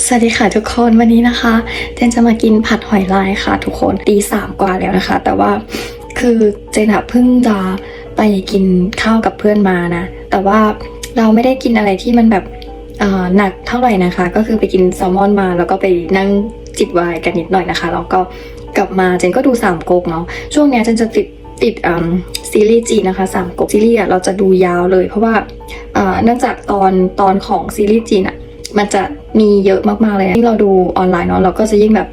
สวัสดีค่ะทุกคนวันนี้นะคะเจนจะมากินผัดหอยลายค่ะ ทุกคนตีสามกว่าแล้วนะคะ แต่ว่าคือเจนอะเพิ่งจะไปกินข้าวกับเพื่อนมานะ แต่ว่าเราไม่ได้กินอะไรที่มันแบบหนักเท่าไหร่นะคะ ก็คือไปกินแซลมอนมา แล้วก็ไปนั่งจิบไวน์กันนิดหน่อยนะคะแล้วก็กลับมาเจนก็ดูสามก๊กเนาะช่วงเนี้ยเจนจะติดติดซีรีส์จีนนะคะสามก๊กซีรีส์อะเราจะดูยาวเลย เพราะว่าเนื่องจากตอนตอนของซีรีส์จีนอะมันจะ มีเยอะมากๆเลยที่เราดูออนไลน์เนาะเราก็จะยิ่งแบบ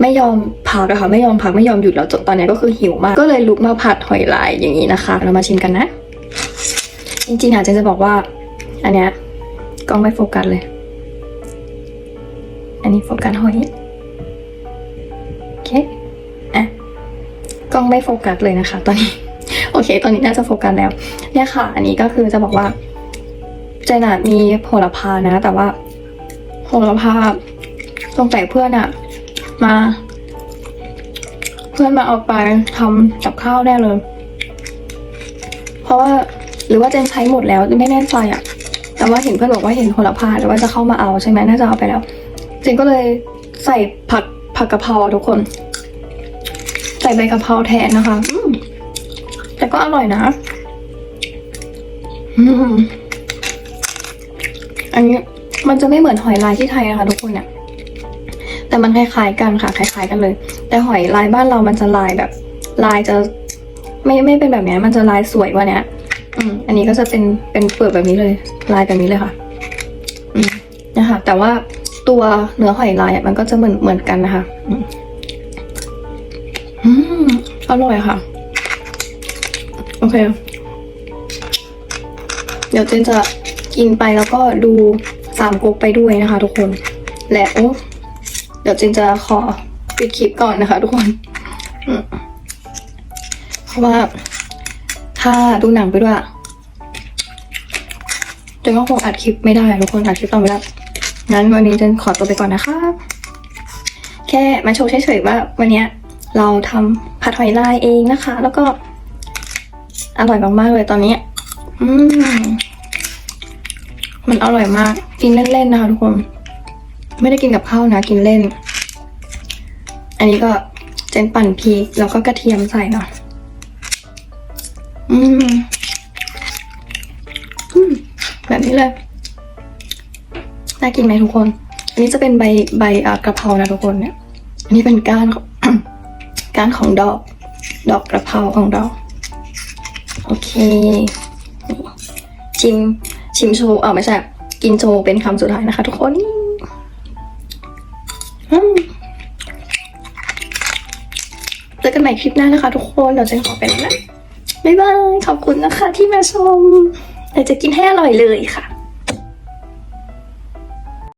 ไม่ยอมพักอะค่ะไม่ยอมพักไม่ยอมหยุดแล้วจนตอนนี้ก็คือหิวมาก ก็เลยลุกมาผัดหอยลายอย่างนี้นะคะ เรามาชิมกันนะ จริงๆอะเจนจะบอกว่า อันเนี้ยกล้องไม่โฟกัสเลย อันนี้โฟกัสหอยโอเคอะกล้องไม่โฟกัสเลยนะคะ ตอนนี้ โอเค ตอนนี้น่าจะโฟกัสแล้ว เนี่ยค่ะ อันนี้ก็คือจะบอกว่าเจนอะมีโหระพานะ แต่ว่า โหระพาสงสัยเพื่อนอะมา เพื่อนมาเอาไปทำกับข้าวแน่เลย เพราะว่าหรือว่าเจนใช้หมดแล้วไม่แน่ใจอะแต่ว่าเห็นเพื่อนบอกว่าเห็นโหระพาหรือว่าจะเข้ามาเอาใช่ไหมน่าจะเอาไปแล้วเจนก็เลยใส่ผักผักกะเพราทุกคน ใส่ใบกะเพราแทนนะคะอืมแต่ก็อร่อยนะอืมอันนี้ มันจะไม่เหมือนหอยลายที่ไทยนะคะทุกคนเนี่ยแต่มันคล้ายๆกันค่ะคล้าย ๆ กันเลย แต่หอยลายบ้านเรามันจะลายแบบ ลายจะไม่ไม่เป็นแบบนี้มันจะลายสวยกว่านี้อืมอันนี้ก็จะเป็นเป็นเปลือกแบบนี้เลย ลายแบบนี้เลยค่ะ อืมนะคะแต่ว่าตัวเนื้อหอยลายอะมันก็จะเหมือนเหมือนกันนะคะ อืมอร่อยค่ะ โอเค เดี๋ยวเจนจะกินไปแล้วก็ดู สามก๊กไปด้วยนะคะ ทุกคน และโอ้เดี๋ยวเจนจะขอปิดคลิปก่อนนะคะ ทุกคนเพราะว่าถ้าดูหนังไปด้วยอะเจนก็คงอัดคลิปไม่ได้ทุกคนอัดคลิปต่อไม่ได้งั้นวันนี้เจนขอตัวไปก่อนนะคะ แค่มาโชว์เฉยๆว่า วันนี้เราทำผัดหอยลายเองนะคะ แล้วก็อร่อยมากๆเลยตอนนี้ อืม มันอร่อยมาก กินเล่นๆนะคะทุกคน ไม่ได้กินกับข้าวนะ กินเล่น อันนี้ก็เจนปั่นพริกแล้วก็กระเทียมใส่เนาะอืม อืม แบบนี้เลย น่ากินไหมทุกคน อันนี้จะเป็นใบใบกระเพรานะทุกคนเนี่ย อันนี้เป็นก้านก้านของดอก ดอกกระเพราของดอก โอเค ชิม ชิมโชว์เออไม่ใช่ กินโชว์เป็นคำสุดท้ายนะคะ ทุกคนเจอกันใหม่คลิปหน้านะคะ ทุกคนเราจะขอไปแล้วนะบ๊ายบายขอบคุณนะคะที่มาชมเดี๋ยวจะกินให้อร่อยเลยค่ะ